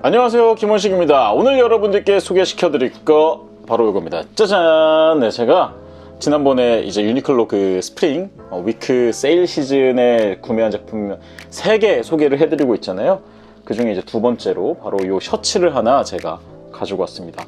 안녕하세요. 김원식입니다. 오늘 여러분들께 소개시켜 드릴 거 바로 이겁니다. 짜잔! 네 제가 지난번에 이제 유니클로 그 스프링 어, 위크 세일 시즌에 구매한 제품 3개 소개를 해드리고 있잖아요. 그 중에 이제 두 번째로 바로 이 셔츠를 하나 제가 가지고 왔습니다.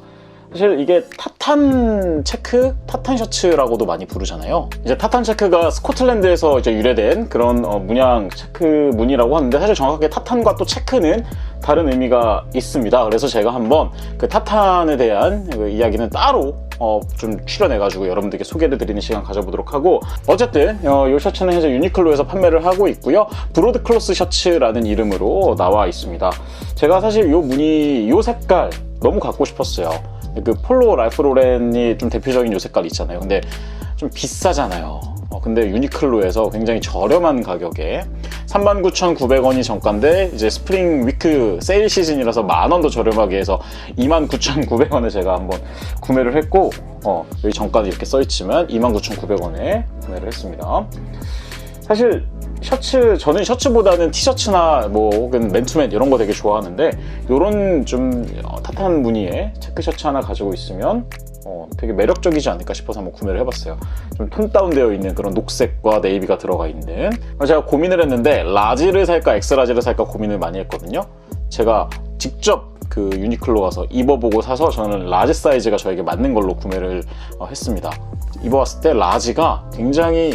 사실 이게 타탄 체크, 타탄 셔츠라고도 많이 부르잖아요. 이제 타탄 체크가 스코틀랜드에서 이제 유래된 그런 어, 문양 체크 무늬라고 하는데 사실 정확하게 타탄과 또 체크는 다른 의미가 있습니다. 그래서 제가 한번 그 타탄에 대한 그 이야기는 따로 어, 좀 출연해가지고 여러분들께 소개를 드리는 시간 가져보도록 하고 어쨌든 어, 이 셔츠는 현재 유니클로에서 판매를 하고 있고요. 브로드 클로스 셔츠라는 이름으로 나와 있습니다. 제가 사실 이 무늬, 이 색깔 너무 갖고 싶었어요. 그 폴로 라이프 로렌이 좀 대표적인 요 색깔 있잖아요. 근데 좀 비싸잖아요. 어, 근데 유니클로에서 굉장히 저렴한 가격에 39,900원이 정가인데 이제 스프링 위크 세일 시즌이라서 만 원 더 저렴하게 해서 29,900원에 제가 한번 구매를 했고 어, 여기 정가는 이렇게 써있지만 29,900원에 구매를 했습니다. 사실 셔츠 저는 셔츠보다는 티셔츠나 뭐 혹은 맨투맨 이런 거 되게 좋아하는데 이런 좀 어, 타탄 무늬의 체크 셔츠 하나 가지고 있으면 어, 되게 매력적이지 않을까 싶어서 한번 구매를 해봤어요. 좀 톤 다운되어 있는 그런 녹색과 네이비가 들어가 있는. 제가 고민을 했는데 라지를 살까 엑스라지를 살까 고민을 많이 했거든요. 제가 직접 그 유니클로 가서 입어보고 사서 저는 라지 사이즈가 저에게 맞는 걸로 구매를 어, 했습니다. 입어봤을 때 라지가 굉장히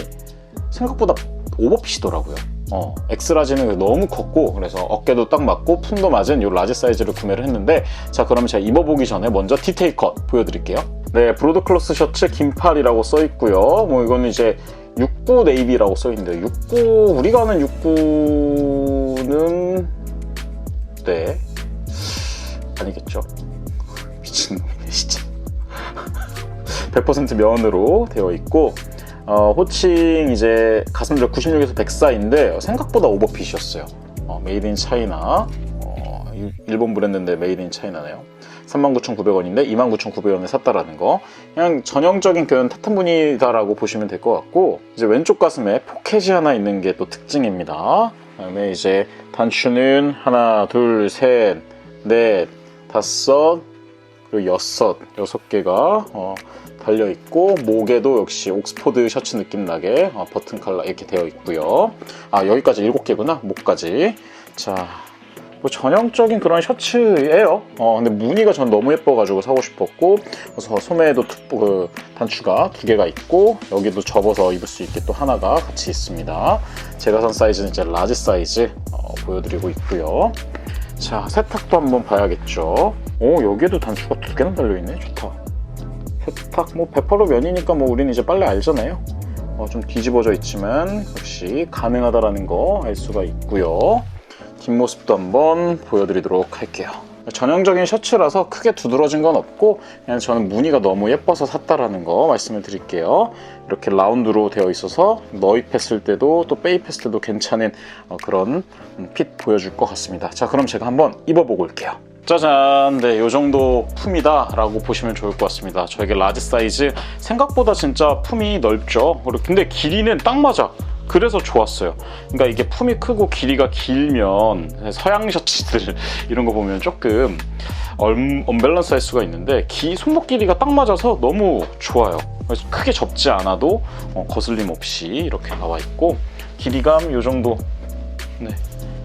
생각보다 오버핏이더라고요. 어, 엑스라지는 너무 컸고 그래서 어깨도 딱 맞고 품도 맞은 이 라지 사이즈를 구매를 했는데 자 그러면 제가 입어보기 전에 먼저 디테일 컷 보여드릴게요. 네 브로드 클로스 셔츠 긴팔이라고 써 있고요. 뭐 이거는 이제 69 네이비라고 써 있는데 69 우리가 아는 69는 네 아니겠죠? 미친놈이네 진짜. 100% 면으로 되어 있고 어, 호칭 이제 가슴들 96에서 104인데 생각보다 오버핏이었어요. 어, 메이드 인 차이나 어, 일- 일본 브랜드인데 메이드 인 차이나네요. 39,900원인데 29,900원에 샀다라는 거. 그냥 전형적인 그런 타탄 무늬다라고 보시면 될 것 같고 이제 왼쪽 가슴에 포켓이 하나 있는 게 또 특징입니다. 그다음에 이제 단추는 하나, 둘, 셋, 넷, 다섯, 그리고 여섯, 여섯 개가 어, 달려 있고 목에도 역시 옥스포드 셔츠 느낌 나게 어, 버튼 칼라 이렇게 되어 있고요. 아 여기까지 일곱 개구나 목까지. 자. 뭐 전형적인 그런 셔츠예요. 어, 근데 무늬가 전 너무 예뻐가지고 사고 싶었고, 그래서 소매에도 두- 그 단추가 두 개가 있고, 여기도 접어서 입을 수 있게 또 하나가 같이 있습니다. 제가 산 사이즈는 이제 라지 사이즈 어, 보여드리고 있고요. 자, 세탁도 한번 봐야겠죠. 오, 여기에도 단추가 두 개나 달려있네. 좋다. 세탁, 뭐, 100% 면이니까 뭐, 우리는 이제 빨래 알잖아요. 어, 좀 뒤집어져 있지만, 역시 가능하다라는 거 알 수가 있고요. 뒷모습도 한번 보여드리도록 할게요. 전형적인 셔츠라서 크게 두드러진 건 없고 그냥 저는 무늬가 너무 예뻐서 샀다라는 거 말씀을 드릴게요. 이렇게 라운드로 되어 있어서 너입했을 때도 또 빼입했을 때도 괜찮은 어, 그런 음, 핏 보여줄 것 같습니다. 자 그럼 제가 한번 입어보고 올게요. 짜잔, 네, 요 정도 품이다 라고 보시면 좋을 것 같습니다. 저에게 라지 사이즈 생각보다 진짜 품이 넓죠. 근데 길이는 딱 맞아. 그래서 좋았어요. 그러니까 이게 품이 크고 길이가 길면 서양 셔츠들 이런 거 보면 조금 얼- 언밸런스 할 수가 있는데 기 손목 길이가 딱 맞아서 너무 좋아요. 그래서 크게 접지 않아도 어, 거슬림 없이 이렇게 나와 있고 길이감 요 정도 네,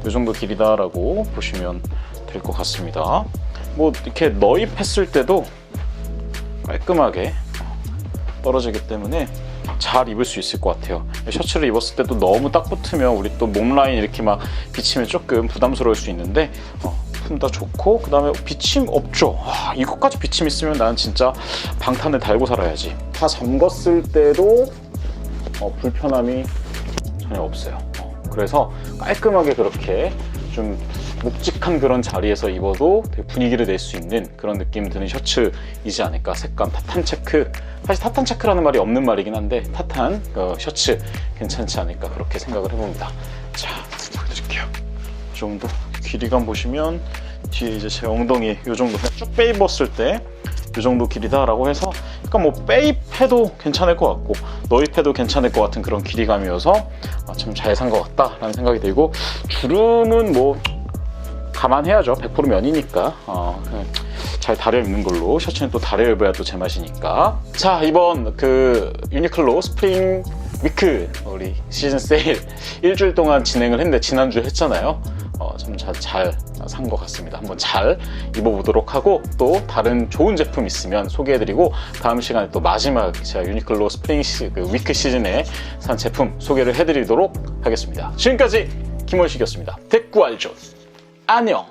요 정도 길이다라고 보시면 될 것 같습니다. 뭐 이렇게 너입했을 때도 깔끔하게 떨어지기 때문에 잘 입을 수 있을 것 같아요. 셔츠를 입었을 때도 너무 딱 붙으면 우리 또 몸 라인 이렇게 막 비치면 조금 부담스러울 수 있는데 어, 품다 좋고 그 다음에 비침 없죠. 와, 이것까지 비침 있으면 나는 진짜 방탄을 달고 살아야지. 다 잠궜을 때도 어, 불편함이 전혀 없어요. 어, 그래서 깔끔하게 그렇게 좀 묵직한 그런 자리에서 입어도 분위기를 낼 수 있는 그런 느낌 드는 셔츠이지 않을까. 색감 타탄 체크. 사실 타탄 체크라는 말이 없는 말이긴 한데 타탄 어, 셔츠 괜찮지 않을까 그렇게 생각을 해봅니다. 자 보여드릴게요. 이 정도. 길이감 보시면 뒤에 이제 제 엉덩이 이 정도. 쭉 빼입었을 때 이 정도 길이다라고 해서 그러니까 뭐 빼입해도 괜찮을 것 같고 너입해도 괜찮을 것 같은 그런 길이감이어서 아, 참잘 산 것 같다라는 생각이 들고 주름은 뭐 감안해야죠. 100% 면이니까. 어, 그냥 잘 다려 입는 걸로. 셔츠는 또 다려 입어야 또 제맛이니까. 자, 이번 그 유니클로 스프링 위크 우리 시즌 세일 일주일 동안 진행을 했는데 지난주에 했잖아요. 어, 좀잘 산 것 같습니다. 한번 잘 입어보도록 하고 또 다른 좋은 제품 있으면 소개해드리고 다음 시간에 또 마지막 제가 유니클로 스프링 시, 그 위크 시즌에 산 제품 소개를 해드리도록 하겠습니다. 지금까지 김원식이었습니다. 대꾸 알죠? 안녕!